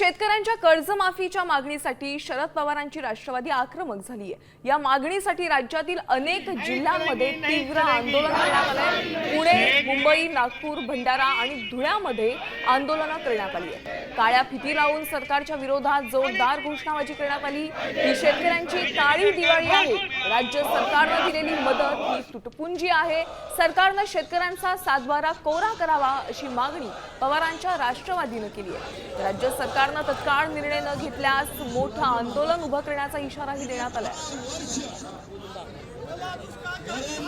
शेतकऱ्यांच्या कर्जमाफीच्या मागणीसाठी शरद पवारांची राष्ट्रवादी आक्रमक झाली आहे या मागणीसाठी राज्यातील अनेक जिल्ह्यांमध्ये तीव्र आंदोलन करण्यात आलंय. मुंबई नागपूर भंडारा आणि धुळ्यामध्ये आंदोलनं करण्यात आली आहे काळ्या फिती लावून सरकारच्या विरोधात जोरदार घोषणाबाजी करण्यात आली. ही शेतकऱ्यांची काळी दिवाळी आहे. राज्य सरकारनं दिलेली मदत ही तुटपुंजी आहे. सरकारनं शेतकऱ्यांचा सातबारा कोरा करावा अशी मागणी पवारांच्या राष्ट्रवादीनं केली आहे. राज्य सरकारनं तत्काळ निर्णय न घेतल्यास मोठं आंदोलन उभं करण्याचा इशाराही देण्यात आलाय.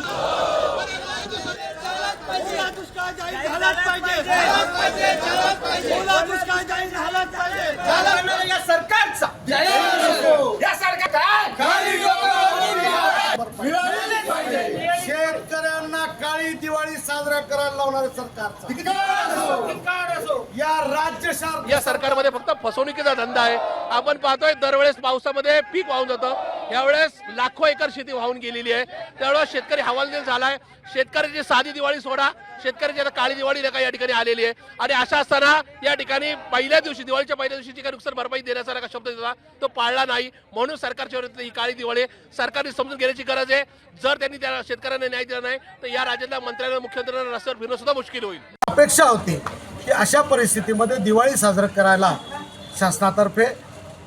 आहे जाहीर झालाच पाहिजे. झालाच पाहिजे झालाच पाहिजे. ओला दुष्काळ जाहीर झालाच पाहिजे. झाला नाही या सरकारचा. या सरकारचा. मिळालेच पाहिजे. शेतकऱ्यांना काळी दिवाळी साजरा करायला लावणारे सरकारचा. या राज्य शासन या सरकारमध्ये फक्त फसवणुकीचा धंदा आहे. आपण पाहतोय दरवेळेस पावसामध्ये पीक वाहून जातं. यावेळेस लाखो एकर शेती वाहून गेलेली आहे. त्यावेळेस शेतकरी हवालदिल झालाय. शेतकऱ्याची साधी दिवाळी सोडा. शेतकऱ्याची आता काळी दिवाळी नका या ठिकाणी आलेली आहे. आणि अशा असताना या ठिकाणी पहिल्या दिवशी दिवाळीच्या पहिल्या दिवशी जी काही नुकसान भरपाई देण्यासारखा शब्द दिला तो पाळला नाही. म्हणून सरकारच्या ही काळी दिवाळी सरकारने समजून घेण्याची गरज आहे. जर त्यांनी त्या शेतकऱ्यांना न्याय दिला नाही तर या राज्यातल्या मंत्र्यांना मुख्यमंत्र्यांना रस्त्यावर फिरणं सुद्धा मुश्किल होईल. अपेक्षा होती की अशा परिस्थितीमध्ये दिवाळी साजरा करायला शासनातर्फे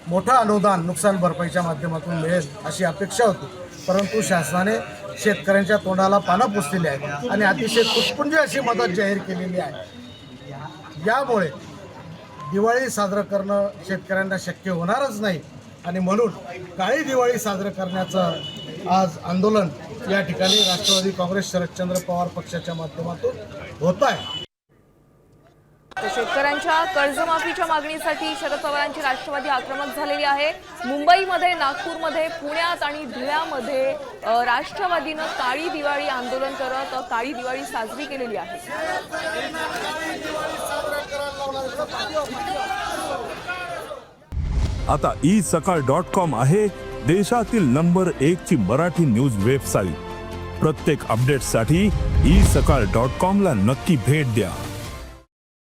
मोठं अनुदान नुकसान भरपाईच्या माध्यमातून मिळेल अशी अपेक्षा होती. परंतु शासनाने शेतकऱ्यांच्या तोंडाला पानं पुसलेली आहेत आणि अतिशय तुटपुंजी अशी मदत जाहीर केलेली आहे. यामुळे दिवाळी साजरं करणं शेतकऱ्यांना शक्य होणारच नाही आणि म्हणून काळी दिवाळी साजरं करण्याचं आज आंदोलन या ठिकाणी राष्ट्रवादी काँग्रेस शरदचंद्र पवार पक्षाच्या माध्यमातून होत आहे. शेतकऱ्यांच्या कर्जमाफीच्या मागणीसाठी शरद पवारांची राष्ट्रवादी आक्रमक झालेली आहे. मुंबईमध्ये नागपूरमध्ये पुण्यात आणि धुळ्यामध्ये राष्ट्रवादीनं काळी दिवाळी आंदोलन करत काळी दिवाळी साजरी केलेली आहे. आता ई सकाळ डॉट कॉम आहे देशातील नंबर एक ची मराठी न्यूज वेबसाईट. प्रत्येक अपडेटसाठी ई सकाळ डॉट कॉम ला नक्की भेट द्या.